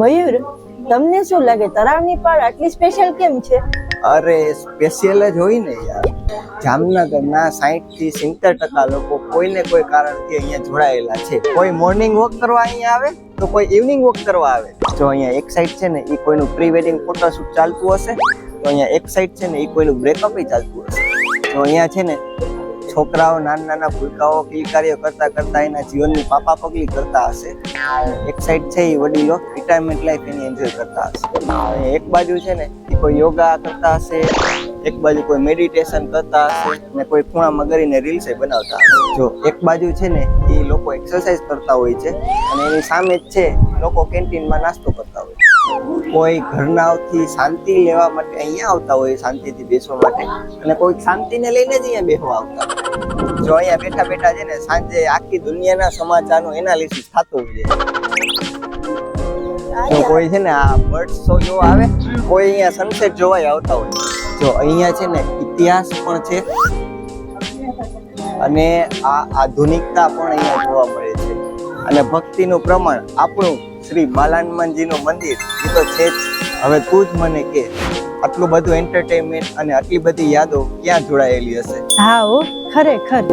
મયુર, તમને શું લાગે? તળાવની પાળ આટલી સ્પેશિયલ કેમ છે? અરે સ્પેશિયલ જ હોય ને યાર. જામનગરના સાહીઠથી સિત્તેર ટકા લોકો કોઈને કોઈ કારણથી અહીંયા જોડાયેલા છે. કોઈ મોર્નિંગ વોક કરવા અહીંયા આવે તો કોઈ ઇવનિંગ વોક કરવા આવે. જો અહીંયા એક સાઈડ છે ને એ કોઈનું પ્રી વેડિંગ ફોટોશૂટ ચાલતું હશે. તો અહીંયા એક સાઈડ છે ને એ કોઈનું બ્રેકઅપ ચાલતું હશે. તો અહીંયા છે ને છોકરાઓ નાના નાના ભૂલકાઓ કાર્યો કરતા કરતા એના જીવનની પાપા પગલી કરતા હશે. એક સાઈડ છે એ વડીલો રિટાયરમેન્ટ લાઈફ એની એન્જોય કરતા હશે. એક બાજુ છે ને, એ કોઈ યોગા કરતા હશે, એક બાજુ કોઈ મેડિટેશન કરતા હશે ને કોઈ ખૂણામાં કરીને રીલ્સ બનાવતા હશે. જો, એક બાજુ છે ને, એ લોકો એક્સરસાઇઝ કરતા હોય છે, અને એની સામે જ છે, લોકો કેન્ટીનમાં નાસ્તો કરતા હોય કોઈ ઘરનાથી શાંતિ લેવા માટે અહીંયા આવતા હોય, શાંતિથી બેસવા માટે, અને કોઈ શાંતિને લઈને જ અહીંયા બેસવા આવતા હોય જો અહીંયા બેઠા બેઠા છે ને સાંજે આખી દુનિયાના સમાચારનું એનાલિસિસ થતું હોય છે જો કોઈ છે ને આ બર્ડ શો જોવા આવે, કોઈ અહીંયા સનસેટ જોવાય આવતા હોય. જો અહીંયા છે ને ઇતિહાસ પણ છે અને આ આધુનિકતા પણ અહીંયા જોવા મળે છે. અને ભક્તિનું પ્રમાણ આપણું શ્રી બાલાનમનજીનું મંદિર, એ તો છે જ. હવે તું જ મને કે, આટલું બધું એન્ટરટેનમેન્ટ અને આટલી બધી યાદો ક્યાં જોડાયેલી હશે? હા. ખરેખર.